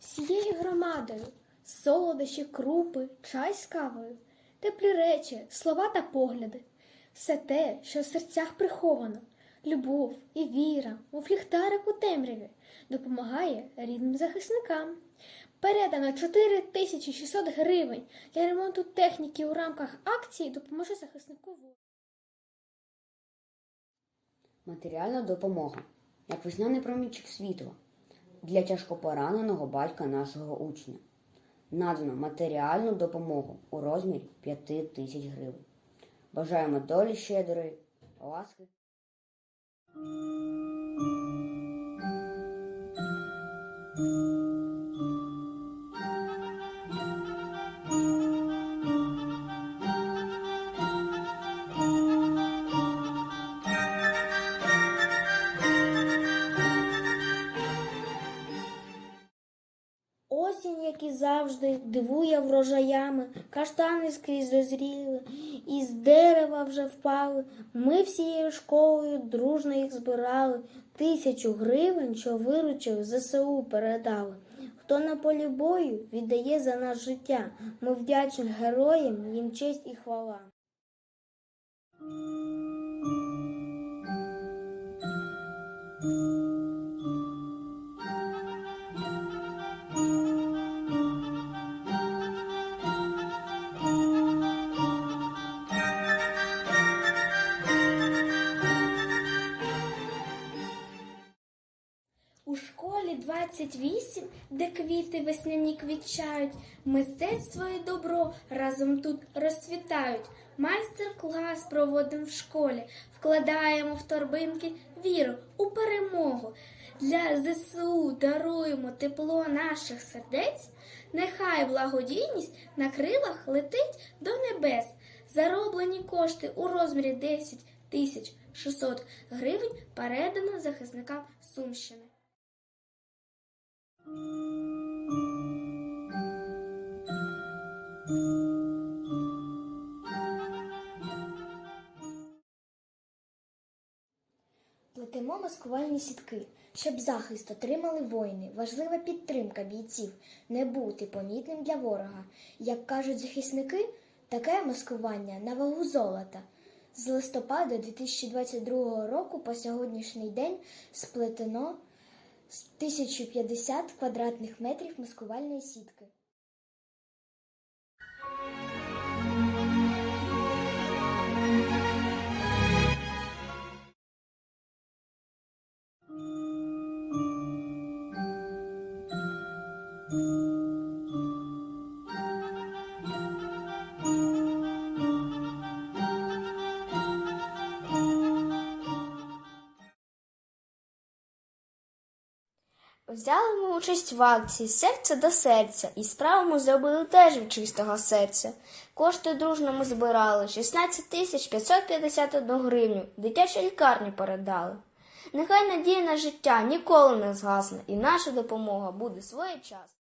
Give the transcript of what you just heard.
всією громадою, солодощі, крупи, чай з кавою, теплі речі, слова та погляди, все те, що в серцях приховано, любов і віра, мов ліхтарик у темряві, допомагає рідним захисникам. Передано 4600 гривень для ремонту техніки у рамках акції «Допоможи захиснику. Матеріальна допомога, як весняний промінчик світла для тяжкопораненого батька нашого учня. Надано матеріальну допомогу у розмірі 5 тисяч гривень. Бажаємо долі щедрої, ласки. Завжди, дивує врожаями, каштани скрізь дозріли, із дерева вже впали. Ми всією школою дружно їх збирали. Тисячу гривень, що виручив, ЗСУ передали. Хто на полі бою віддає за нас життя. Ми вдячні героям, їм честь і хвала. Школі 28, де квіти весняні квітчають, мистецтво і добро разом тут розцвітають. Майстер-клас проводимо в школі, вкладаємо в торбинки віру у перемогу. Для ЗСУ даруємо тепло наших сердець. Нехай благодійність на крилах летить до небес. Зароблені кошти у розмірі 10 тисяч 600 гривень передано захисникам Сумщини. Плетемо маскувальні сітки, щоб захист отримали воїни. Важлива підтримка бійців, не бути помітним для ворога. Як кажуть захисники, таке маскування на вагу золота. З листопада 2022 року по сьогоднішній день сплетено 1050 квадратних метрів маскувальної сітки. Взяли ми участь в акції серце до серця і справу ми зробили теж від чистого серця. Кошти дружно ми збирали 16 тисяч 551 гривню, дитячій лікарні передали. Нехай надія на життя ніколи не згасне, і наша допомога буде своєчасна.